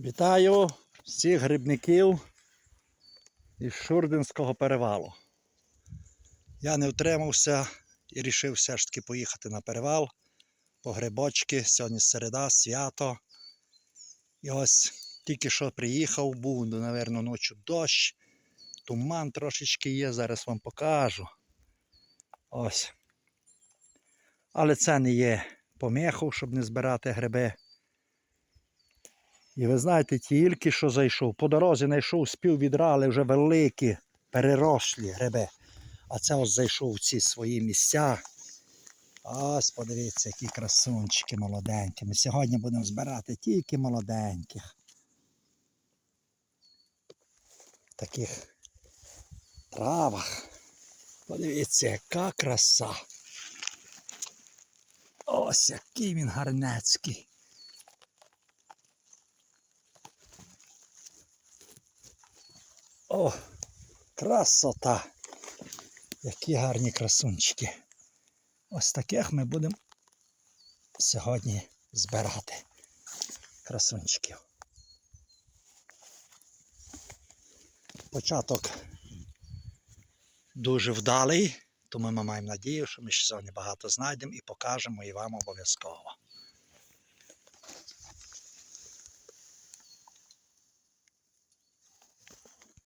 Вітаю всіх грибників із Шурдинського перевалу. Я не втримався і вирішив все ж таки поїхати на перевал по грибочки. Сьогодні середа, свято. І ось тільки що приїхав, був, напевно, ночі дощ, туман трошечки є, зараз вам покажу. Ось. Але це не є помеху, щоб не збирати гриби. І ви знаєте, тільки що зайшов. По дорозі знайшов спів відра, але вже великі, перерослі гриби. А це ось зайшов в ці свої місця. Ось подивіться, які красунчики молоденькі. Ми сьогодні будемо збирати тільки молоденьких. Таких травах. Подивіться, яка краса. Ось який він гарнецький. О, красота! Які гарні красунчики. Ось таких ми будемо сьогодні збирати красунчиків. Початок дуже вдалий, тому ми маємо надію, що ми ще сьогодні багато знайдемо і покажемо і вам обов'язково.